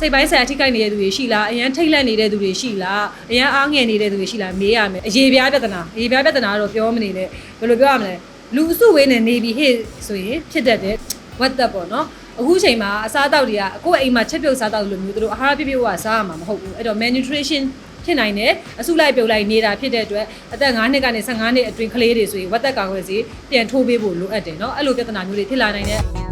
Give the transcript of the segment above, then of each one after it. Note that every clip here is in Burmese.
စိတ်ပိုင်းဆိုင်ရာထိခိုက်နေတဲ့သူတွေရှိလားအရန်ထိတ်လန့်နေတဲ့သူတွေရှိလားအရန်အားငယ်နေတဲ့သူတွေရှိလားမေးရမယ်အရေးပြားပြဿနာအရေးပြားပြဿနာကတော့ပြောမနေနဲ့ဘယ်လိုပြောရမလဲလူအစုဝေးနဲ့နေပြီးဟေ့ဆိုရင်ဖြစ်တတ်တယ်ဝတ်သက်ပေါ့နော်အခုချိန်မှာအစားအသောက်တွေကကိုယ့်အိမ်မှာချက်ပြုတ်စားသောက်လိုမျိုးတို့အာဟာရပြည့်ပြည့်ဝစားရမှာမဟုတ်ဘူးအဲ့တော့ malnutrition ဖြစ်နိုင်တယ်အစုလိုက်ပြုတ်လိုက်နေတာဖြစ်တဲ့အတွက်အသက်9နှစ်ကနေ15နှစ်အတွင်းကလေးတွေဆိုရင်ဝတ်သက်ကာကွယ်ဆေးပြန်ထိုးပေးဖို့လိုအပ်တယ်เนาะအဲ့လိုပြဿနာမျိုးတွေဖြစ်လာနိုင်တယ်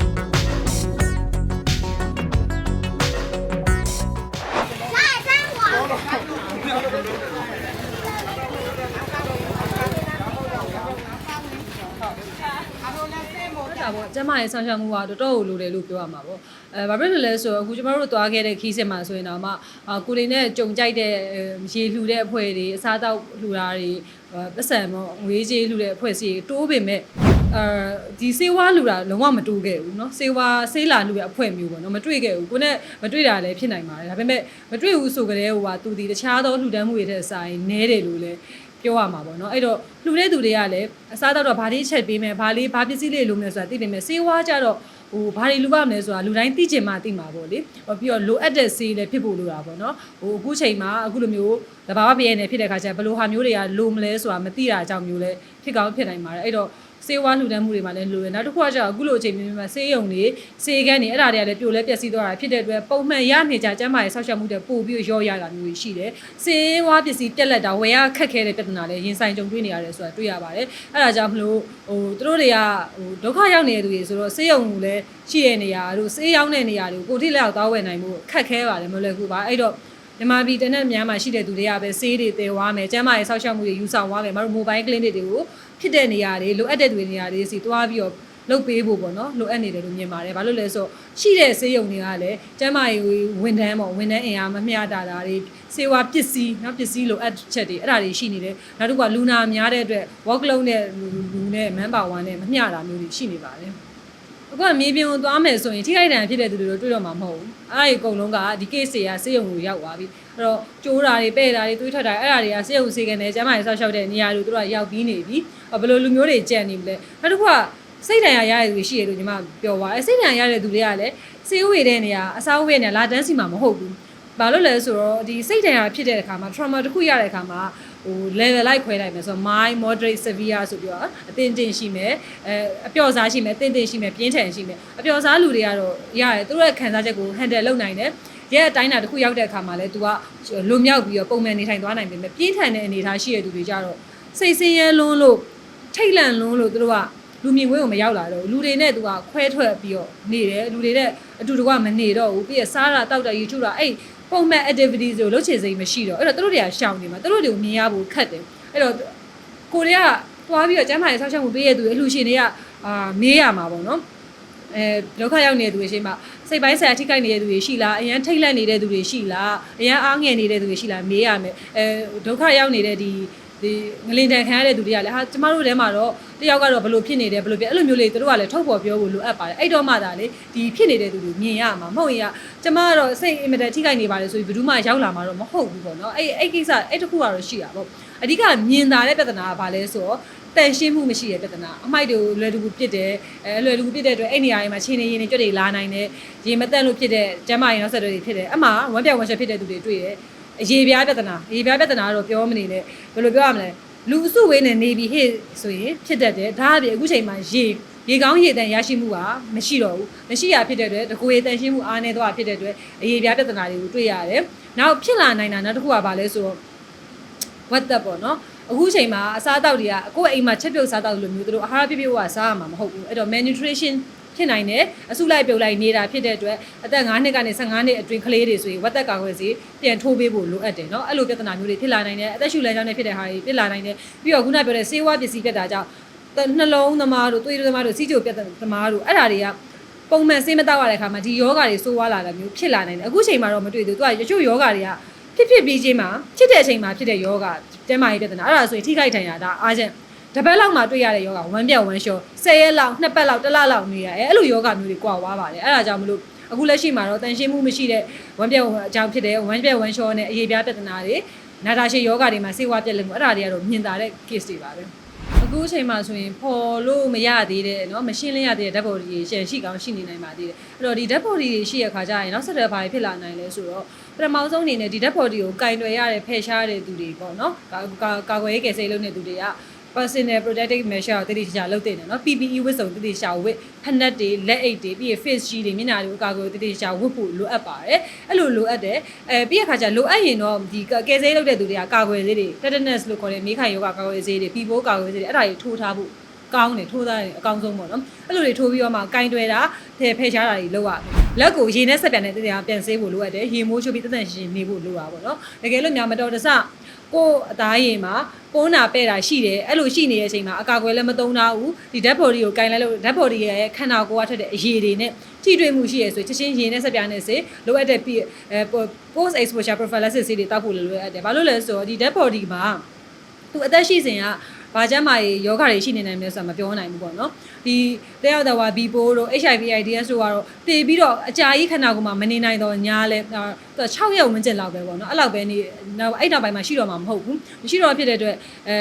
ကျမရဲ့ဆောင်ရှောက်မှုကတော်တော်ကိုလိုတယ်လို့ပြောရမှာပေါ့အဲဘာဖြစ်လို့လဲဆိုတော့အခုကျမတို့သွားခဲ့တဲ့ခီးစင်မှာဆိုရင်တော့မှအာကိုလေးနဲ့ကြုံကြိုက်တဲ့ရေလှူတဲ့အဖွဲ့တွေအစားအသောက်လှူတာတွေပတ်စံပေါ့ငွေကြေးလှူတဲ့အဖွဲ့စီတိုးပေမဲ့အဲဒီစေဝါလှူတာလုံးဝမတိုးခဲ့ဘူးเนาะစေဝါဆေးလာလှူတဲ့အဖွဲ့မျိုးပေါ့เนาะမတွေ့ခဲ့ဘူးကိုနဲ့မတွေ့တာလည်းဖြစ်နိုင်ပါတယ်ဒါပေမဲ့မတွေ့ဘူးဆိုကြတဲ့ဟိုကသူဒီတခြားသောလှူဒန်းမှုတွေထက်ဆိုင်နဲတယ်လို့လည်း ပြောရမှာပေါ့နော်အဲ့တော့လှူတဲ့သူတွေကလည်းအစားတော့တော့ဘာလေးချက်ပေးမယ်ဘာလေးဘာပစ္စည်းလေးလိုမယ်ဆိုတာသိပေမဲ့စေးဝါးကြတော့ဟိုဘာတွေလူပါမလဲဆိုတာလူတိုင်းသိချင်မှသိမှာပေါ့လေဟောပြီးတော့လိုအပ်တဲ့စေးလည်းဖြစ်ဖို့လိုတာပေါ့နော်ဟိုအခုချိန်မှာအခုလိုမျိုးတဘာဝပြည့်နေဖြစ်တဲ့ခါကျဘယ်လိုဟာမျိုးတွေကလိုမလဲဆိုတာမသိတာအကြောင်းမျိုးလည်းဖြစ်ကောင်းဖြစ်နိုင်ပါတယ်အဲ့တော့စေဝါလှူဒန်းမှုတွေမှာလည်းလိုရနောက်တစ်ခုကကျတော့အခုလိုအချိန်မျိုးမှာစေးရုံတွေစေကန်းတွေအဲ့ဒါတွေကလည်းပြိုလဲပျက်စီးသွားတာဖြစ်တဲ့အတွက်ပုံမှန်ရနေကြကျန်းမာရေးဆောက်ရှောက်မှုတွေပို့ပြီးရော့ရတာမျိုးရှိတယ်စေဝါပစ္စည်းပြက်လက်တာဝယ်ရခက်ခဲတဲ့ပြဿနာလည်းရင်ဆိုင်ကြုံတွေ့နေရတယ်ဆိုတာတွေ့ရပါတယ်အဲ့ဒါကြောင့်မလို့ဟိုသူတို့တွေကဟိုဒုက္ခရောက်နေတဲ့သူတွေဆိုတော့စေးရုံကိုလည်းရှိတဲ့နေရာတို့စေးရောက်တဲ့နေရာတွေကိုကိုထိလက်ရောက်သွားဝယ်နိုင်မှုခက်ခဲပါတယ်မလွယ်ကူပါအဲ့တော့ မြန်မာပြည်တနက်များမှာရှိတဲ့သူတွေကပဲဆေးတွေတည်သွားမယ်ကျန်းမာရေးဆောက်ရှောက်မှုတွေယူဆောင်သွားမယ်မတို့ mobile clinic တွေကိုဖြစ်တဲ့နေရာတွေလိုအပ်တဲ့သူတွေနေရာတွေစီသွားပြီးတော့လုပ်ပေးဖို့ပေါ့နော်လိုအပ်နေတယ်လို့မြင်ပါတယ်ဘာလို့လဲဆိုတော့ရှိတဲ့ဆေးရုံတွေကလည်းကျန်းမာရေးဝန်ထမ်းပေါ့ဝန်ထမ်းအင်အားမမျှတာတာတွေစေဝါပစ္စည်းနော်ပစ္စည်းလိုအပ်ချက်တွေအဲ့ဒါတွေရှိနေတယ်နောက်တစ်ခုကလူနာများတဲ့အတွက် workload နဲ့လူနဲ့ manpower နဲ့မမျှတာမျိုးတွေရှိနေပါတယ် အခုကမြေပြင်ကိုသွားမယ်ဆိုရင်ထိခိုက်ဒဏ်ဖြစ်တဲ့သူတွေတော့တွေ့တော့မှာမဟုတ်ဘူးအဲ့ဒီအကုန်လုံးကဒီ case တွေကစေယုံကိုရောက်သွားပြီအဲ့တော့ကျိုးတာတွေပဲ့တာတွေတွေးထွက်တာတွေအဲ့ဒါတွေကစေယုံစေကန်တယ်ကျမ်းမာရေးဆောက်ရှောက်တဲ့နေရာတွေသူတို့ကရောက်ပြီးနေပြီဘယ်လိုလူမျိုးတွေကြံနေမလဲနောက်တစ်ခုကစိတ်ဒဏ်ရာရတဲ့သူတွေရှိတယ်လို့ညီမပြောပါအဲစိတ်ဒဏ်ရာရတဲ့သူတွေကလည်းစေဝေတဲ့နေရာအစားဝေးတဲ့နေရာလာတန်းစီမှာမဟုတ်ဘူးဘာလို့လဲဆိုတော့ဒီစိတ်ဒဏ်ရာဖြစ်တဲ့အခါမှာ trauma တစ်ခုရတဲ့အခါမှာ ဟို level လိုက်ခွဲလိုက်မယ်ဆိုတော့ mild moderate severe ဆိုပြီးတော့အတင်းတင်းရှိမယ်အဲအပျော့စားရှိမယ်အတင်းတင်းရှိမယ်ပြင်းထန်ရှိမယ်အပျော့စားလူတွေကတော့ရတယ်သူတို့ရဲ့ခံစားချက်ကို handle လုပ်နိုင်တယ်ရဲ့အတိုင်းတာတစ်ခုရောက်တဲ့အခါမှာလဲ तू ကလွန်မြောက်ပြီးတော့ပုံမှန်နေထိုင်သွားနိုင်ပေမဲ့ပြင်းထန်တဲ့အနေအထားရှိတဲ့သူတွေကြတော့စိတ်ဆင်းရဲလွန်းလို့ထိတ်လန့်လွန်းလို့သူတို့ကလူမြင်ကွင်းကိုမရောက်လာတော့ဘူးလူတွေနဲ့ तू ကခွဲထွက်ပြီးတော့နေတယ်လူတွေနဲ့အတူတကွမနေတော့ဘူးပြီးရစားတာတောက်တာယူချူတာအဲ့ ပုံမှန် activities ကိုလုပ်ချင်စိတ်မရှိတော့အဲ့တော့သူတို့တွေကရှောင်နေမှာသူတို့တွေကိုမြင်ရဖို့ခက်တယ်အဲ့တော့ကိုတွေကသွားပြီးတော့ကျမ်းမာရေးဆောက်ရှောက်မှုပေးရသူအလှူရှင်တွေကအာမေးရမှာပေါ့နော်အဲဒုက္ခရောက်နေတဲ့သူတွေရှိမှစိတ်ပိုင်းဆိုင်ရာထိခိုက်နေတဲ့သူတွေရှိလားအရန်ထိတ်လန့်နေတဲ့သူတွေရှိလားအရန်အားငယ်နေတဲ့သူတွေရှိလားမေးရမယ်အဲဒုက္ခရောက်နေတဲ့ဒီ ဒီငလင်တန်ခံရတဲ့သူတွေကလည်းဟာကျမတို့ထဲမှာတော့တယောက်ကတော့ဘလို့ဖြစ်နေတယ်ဘလို့ဖြစ်အဲ့လိုမျိုးလေးတို့ကလည်းထုတ်ဖော်ပြောဖို့လိုအပ်ပါတယ်အဲ့တော့မှသာလေဒီဖြစ်နေတဲ့သူတွေမြင်ရမှာမဟုတ်ရင်ကကျမကတော့စိတ်အင်မတန်ထိခိုက်နေပါတယ်ဆိုပြီးဘယ်သူမှရောက်လာမှာတော့မဟုတ်ဘူးပေါ့နော်အဲ့အဲ့ကိစ္စအဲ့တခုကတော့ရှိတာပေါ့အဓိကမြင်တာတဲ့ပြဿနာကဘာလဲဆိုတော့တန်ရှင်းမှုမရှိတဲ့ပြဿနာအမိုက်တွေကိုလွယ်တကူပြစ်တယ်အဲလွယ်တကူပြစ်တဲ့အတွက်အဲ့နေရာတွေမှာခြေနေရင်းနေကြွတွေလာနိုင်တယ်ရေမတက်လို့ဖြစ်တဲ့ကျမ်းမာရေးနောက်ဆက်တွဲတွေဖြစ်တယ်အမှဝမ်းပြောင်ဝမ်းချက်ဖြစ်တဲ့သူတွေတွေ့တယ် အရေးပြားပြဿနာအရေးပြားပြဿနာကတော့ပြောမနေနဲ့ဘယ်လိုပြောရမလဲလူအစုဝေးနဲ့နေပြီးဟေ့ဆိုရင်ဖြစ်တတ်တယ်ဒါအပြင်အခုချိန်မှာရေရေကောင်းရေတန်ရရှိမှုကမရှိတော့ဘူးမရှိရဖြစ်တဲ့အတွက်တကူရေတန်ရှင်းမှုအားနည်းသွားဖြစ်တဲ့အတွက်အရေးပြားပြဿနာတွေကိုတွေ့ရတယ်နောက်ဖြစ်လာနိုင်တာနောက်တစ်ခုကဘာလဲဆိုတော့ဝတ်သက်ပေါ့နော်အခုချိန်မှာအစားအသောက်တွေကကိုယ့်အိမ်မှာချက်ပြုတ်စားသောက်လိုမျိုးတို့အာဟာရပြည့်ပြည့်ဝဝစားရမှာမဟုတ်ဘူးအဲ့တော့ malnutrition ဖြစ်နိုင်တယ်အစုလိုက်ပြုတ်လိုက်နေတာဖြစ်တဲ့အတွက်အသက်9နှစ်ကနေ15နှစ်အတွင်းကလေးတွေဆိုရင်ဝတ်သက်ကာကွယ်ဆေးပြန်ထိုးပေးဖို့လိုအပ်တယ်เนาะအဲ့လိုပြဿနာမျိုးတွေဖြစ်လာနိုင်တယ်အသက်ရှူလမ်းကြောင်းနဲ့ဖြစ်တဲ့ဟာတွေဖြစ်လာနိုင်တယ်ပြီးတော့ခုနပြောတဲ့ဆေးဝါးပစ္စည်းပြတ်တာကြောင့်နှလုံးသမားတို့သွေးသမားတို့စီးကြိုပြတ်သမားတို့အဲ့ဒါတွေကပုံမှန်ဆေးမတောက်ရတဲ့ခါမှာဒီယောဂါတွေဆိုးဝါးလာတာမျိုးဖြစ်လာနိုင်တယ်အခုချိန်မှာတော့မတွေ့သေးဘူးသူကရချို့ယောဂါတွေကဖြစ်ဖြစ်ပြီးချင်းမှာဖြစ်တဲ့အချိန်မှာဖြစ်တဲ့ယောဂါကျန်းမာရေးပြဿနာအဲ့ဒါဆိုရင်ထိခိုက်ထိုင်ရတာအားချက် တပတ်လောက်မှတွေ့ရတဲ့ယောဂဝမ်းပြောက်ဝမ်းလျှော10ရက်လောက်နှစ်ပတ်လောက်တစ်လလောက်နေရအဲအဲ့လိုယောဂမျိုးတွေကွာဝါပါတယ်အဲ့ဒါကြောင့်မလို့အခုလက်ရှိမှာတော့တန်ရှင်းမှုမရှိတဲ့ဝမ်းပြောက်အကြောင်းဖြစ်တဲ့ဝမ်းပြောက်ဝမ်းလျှောနဲ့အရေးပြားပြဿနာတွေနာတာရှည်ယောဂတွေမှာဆေးဝါးပြက်လက်မှုအဲ့ဒါတွေကတော့မြင်သာတဲ့ case တွေပါပဲ အခုအချိန်မှာဆိုရင်ပေါ်လို့မရသေးတဲ့เนาะမရှင်းလင်းရသေးတဲ့ဓာတ်ပေါ်တွေရှယ်ရှိကောင်းရှိနေနိုင်ပါသေးတယ်အဲ့တော့ဒီဓာတ်ပေါ်တွေရှိရခါကြရင်နောက်ဆက်တွဲဘာတွေဖြစ်လာနိုင်လဲဆိုတော့ပထမဆုံးအနေနဲ့ဒီဓာတ်ပေါ်တွေကိုကင်တွယ်ရတဲ့ဖယ်ရှားတဲ့သူတွေပေါ့เนาะကာကာကာကွယ်ရေးကယ်ဆယ်ရေးလုပ်နေသူတွေက personal protective measure ကိုတတိကျကျလုပ်တဲ့နော် PPE ဝတ်စုံတတိကျကျဝတ်ဖက်နက်တွေလက်အိတ်တွေပြီးရ face shield တွေမျက်နှာတွေကိုအကာအကွယ်တတိကျကျဝတ်ဖို့လိုအပ်ပါတယ်အဲ့လိုလိုအပ်တယ်အဲပြီးရခါကျလိုအပ်ရင်တော့ဒီကယ်ဆယ်ရေးလုပ်တဲ့သူတွေကကာကွယ်ဆေးတွေ tetanus လို့ခေါ်တဲ့မေးခိုင်ယောဂကာကွယ်ဆေးတွေ PPO ကာကွယ်ဆေးတွေအဲ့ဒါတွေထိုးထားဖို့ကောင်းတယ်ထိုးသားတယ်အကောင်းဆုံးပေါ့နော်အဲ့လိုတွေထိုးပြီးတော့မှကင်တွယ်တာဖယ်ဖယ်ရှားတာတွေလုပ်ရမယ်လက်ကိုရေနဲ့ဆက်ပြန်တဲ့တတိယပြန်ဆေးဖို့လိုအပ်တယ်ရေမိုးချိုးပြီးတသက်ရှင်နေဖို့လိုတာပေါ့နော်တကယ်လို့များမတော်တဆ ကိုယ်အသားရည်မှာပိုးနာပဲ့တာရှိတယ်အဲ့လိုရှိနေတဲ့အချိန်မှာအကာအကွယ်လည်းမသုံးထားဘူးဒီ dead body ကိုကင်လိုက်လို့ dead body ရဲ့ခန္ဓာကိုယ်ကထွက်တဲ့အရည်တွေနဲ့ထိတွေ့မှုရှိရဆိုချက်ချင်းရေနဲ့ဆက်ပြားနဲ့စေလိုအပ်တဲ့ပြီးအဲ post exposure prophylaxis ဆေးတွေတောက်ဖို့လိုအပ်တယ်ဘာလို့လဲဆိုတော့ဒီ dead body မှာသူအသက်ရှိစဉ်က ဘာကျမ်းမာရေးယောဂတွေရှိနေနိုင်မလဲဆိုတာမပြောနိုင်ဘူးပေါ့နော်ဒီတယောက်တော်က B4 တို့ HIV AIDS တို့ကတော့တည်ပြီးတော့အကြာကြီးခန္ဓာကိုယ်မှာမနေနိုင်တော့ညာလဲ6ရက်ဝန်းကျင်လောက်ပဲပေါ့နော်အဲ့လောက်ပဲနေနောက်အဲ့နောက်ပိုင်းမှာရှိတော့မှာမဟုတ်ဘူးမရှိတော့ဖြစ်တဲ့အတွက်အဲ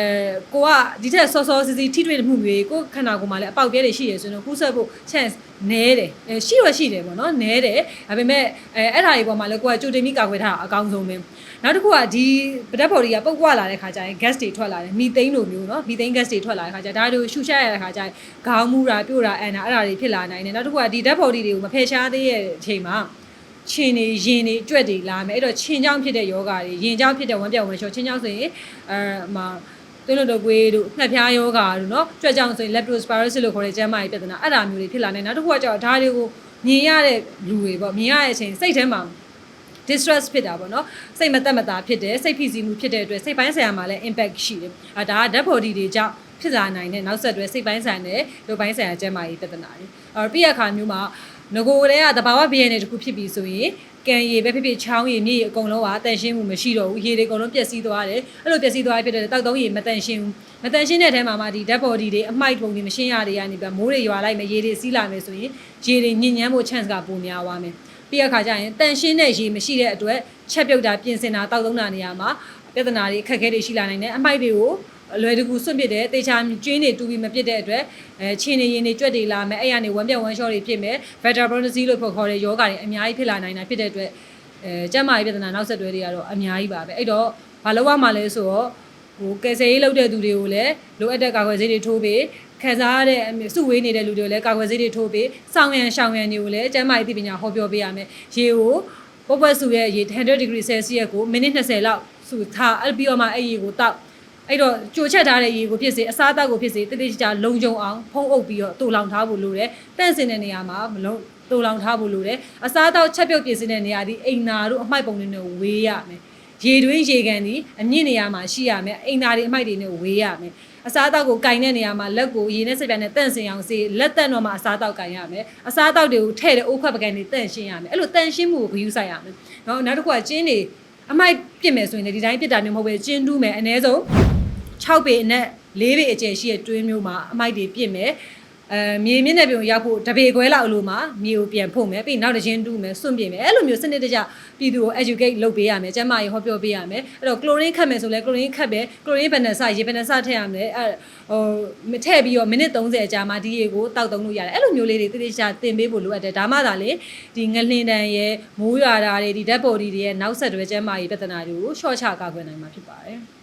ကိုကဒီထက်စောစောစီစီထိတွေ့မှုတွေကိုခန္ဓာကိုယ်မှာလည်းအပေါက်ပြဲတွေရှိရဆိုတော့ကူးဆက်ဖို့ chance နဲတယ်အဲရှိတော့ရှိတယ်ပေါ့နော်နဲတယ်ဒါပေမဲ့အဲအဲ့ဒါတွေပေါ်မှာလည်းကိုကကြိုတင်ပြီးကာကွယ်ထားတာအကောင်းဆုံးပဲ နောက်တစ်ခုကဒီပတက်ဘော်ဒီကပုတ်ကွာလာတဲ့ခါကျရင် gas တွေထွက်လာတယ်မီသိန်းလိုမျိုးเนาะမီသိန်း gas တွေထွက်လာတဲ့ခါကျဒါတို့ရှူရှက်ရတဲ့ခါကျရင်ခေါင်းမူတာပြို့တာအန်တာအဲ့ဒါတွေဖြစ်လာနိုင်တယ်နောက်တစ်ခုကဒီ dead body တွေကိုမဖယ်ရှားသေးတဲ့အချိန်မှာခြင်တွေရင်တွေကြွက်တွေလာမယ်အဲ့တော့ခြင်ကြောင့်ဖြစ်တဲ့ယောဂတွေရင်ကြောင့်ဖြစ်တဲ့ဝမ်းပြောင်ဝမ်းလျှောခြင်ကြောင့်ဆိုရင်အဲမှာသွေးလွန်တုပ်ကွေးတို့ငှက်ဖျားယောဂါတို့เนาะကြွက်ကြောင့်ဆိုရင် leptospirosis လို့ခေါ်တဲ့ကျန်းမာရေးပြဿနာအဲ့ဒါမျိုးတွေဖြစ်လာနိုင်နောက်တစ်ခုကကျတော့ဒါတွေကိုမြင်ရတဲ့လူတွေပေါ့မြင်ရတဲ့အချိန်စိတ်ထဲမှာ distress ဖြစ်တာပေါ့နော်စိတ်မသက်မသာဖြစ်တယ်စိတ်ဖိစီးမှုဖြစ်တဲ့အတွက်စိတ်ပိုင်းဆိုင်ရာမှာလည်း impact ရှိတယ်အဲဒါက dead body တွေကြောင့်ဖြစ်လာနိုင်တဲ့နောက်ဆက်တွဲစိတ်ပိုင်းဆိုင်တဲ့လူပိုင်းဆိုင်ရာကျန်းမာရေးပြဿနာတွေအဲပြည့်ရခါမျိုးမှာငကိုယ်တည်းကတဘာဝဘီယန်တွေတခုဖြစ်ပြီးဆိုရင်ကံရည်ပဲဖြစ်ဖြစ်ချောင်းရည်မြေရည်အကုန်လုံးကတန်ရှင်းမှုမရှိတော့ဘူးရေတွေအကုန်လုံးပျက်စီးသွားတယ်အဲ့လိုပျက်စီးသွားဖြစ်တဲ့တောက်သုံးရည်မတန်ရှင်းဘူးမတန်ရှင်းတဲ့အထဲမှာမှဒီ dead body တွေအမိုက်ပုံတွေမရှင်းရတွေကနေပြီးမိုးတွေရွာလိုက်မယ်ရေတွေစီးလာမယ်ဆိုရင်ရေတွေညစ်ညမ်းဖို့ chance ကပိုများသွားမယ် ပြီးရခါကျရင်တန်ရှင်းတဲ့ရေမရှိတဲ့အတွက်ချက်ပြုတ်တာပြင်ဆင်တာတောက်သုံးတာနေရာမှာပြဿနာတွေအခက်အခဲတွေရှိလာနိုင်တယ်အမိုက်တွေကိုအလွယ်တကူစွန့်ပစ်တယ်တေချာကျွင်းတွေတူပြီးမပစ်တဲ့အတွက်အဲချင်းနေရင်တွေကြွက်တွေလာမယ်အဲ့ရနေဝမ်းပြက်ဝမ်းလျှောတွေဖြစ်မယ် beta bronchi လို့ခေါ်တဲ့ယောဂါတွေအများကြီးဖြစ်လာနိုင်တာဖြစ်တဲ့အတွက်အဲကျန်းမာရေးပြဿနာနောက်ဆက်တွဲတွေကတော့အများကြီးပါပဲအဲ့တော့ဘာလို့ရမှာလဲဆိုတော့ဟိုကယ်ဆယ်ရေးလုပ်တဲ့သူတွေကိုလည်းလိုအပ်တဲ့ကာကွယ်ဆေးတွေထိုးပေး ခံစားရတဲ့စုဝေးနေတဲ့လူတွေကိုလည်းကာကွယ်ဆေးတွေထိုးပေးစောင်းရန်ရှောင်းရန်တွေကိုလည်းကျန်းမာရေးသိပညာဟောပြောပေးရမယ်ရေကိုပုတ်ပွက်စုရဲ့ရေ100 degree celsius ကိုမိနစ်20လောက်စုထားအဲ့ပြီးတော့မှအဲ့ရေကိုတောက်အဲ့တော့ကြိုချက်ထားတဲ့ရေကိုဖြစ်စေအစားအသောက်ကိုဖြစ်စေတိတိကျကျလုံခြုံအောင်ဖုံးအုပ်ပြီးတော့တူလောင်ထားဖို့လိုတယ်တန့်စင်တဲ့နေရာမှာမလုံးတူလောင်ထားဖို့လိုတယ်အစားအသောက်ချက်ပြုတ်ပြင်ဆင်တဲ့နေရာဒီအိမ်နာတို့အမိုက်ပုံတွေနဲ့ဝေးရမယ်ရေတွင်းရေကန်ဒီအမြင့်နေရာမှာရှိရမယ်အိမ်နာတွေအမိုက်တွေနဲ့ဝေးရမယ် အစားအသောက်ကိုကင်တဲ့နေရာမှာလက်ကိုရေနဲ့စပြန်နဲ့တန့်စင်အောင်စေလက်တက်တော့မှအစားအသောက်ကင်ရမယ်အစားအသောက်တွေကိုထည့်တဲ့အိုးခွက်ပကံတွေတန့်ရှင်းရမယ်အဲ့လိုတန့်ရှင်းမှုကိုဂရုစိုက်ရမယ်နော်နောက်တစ်ခုကကျင်းတွေအမိုက်ပြစ်မယ်ဆိုရင်လည်းဒီတိုင်းပြစ်တာမျိုးမဟုတ်ပဲကျင်းတူးမယ်အ ਨੇ ဆုံး6ပေအနက်4ပေအကျယ်ရှိတဲ့တွင်းမျိုးမှာအမိုက်တွေပြစ်မယ် အဲမြေမြင့်တဲ့ပြုံရောက်ဖို့တပေခွဲလောက်အလိုမှာမြေကိုပြန်ဖို့မယ်ပြီးနောက်တစ်ချင်းတူးမယ်စွန့်ပြင်မယ်အဲ့လိုမျိုးစနစ်တကျပြည်သူကို educate လုပ်ပေးရမယ်ကျန်းမာရေးဟောပြောပေးရမယ်အဲ့တော့ chlorine ခတ်မယ်ဆိုလဲ chlorine ခတ်ပဲ chlorine ဘယ်နှစရေဘယ်နှစထည့်ရမလဲအဲ့ဟိုမထည့်ပြီးတော့မိနစ်30အကြာမှာဒီရေကိုတောက်သုံးလို့ရတယ်အဲ့လိုမျိုးလေးတွေတိတိကျကျသင်ပေးဖို့လိုအပ်တယ်ဒါမှသာလေဒီငလင်တန်ရဲ့မိုးရွာတာတွေဒီဓာတ်ပေါ်ဒီတွေရဲ့နောက်ဆက်တွဲကျန်းမာရေးပြဿနာတွေကိုရှော့ချကာကွယ်နိုင်မှာဖြစ်ပါတယ်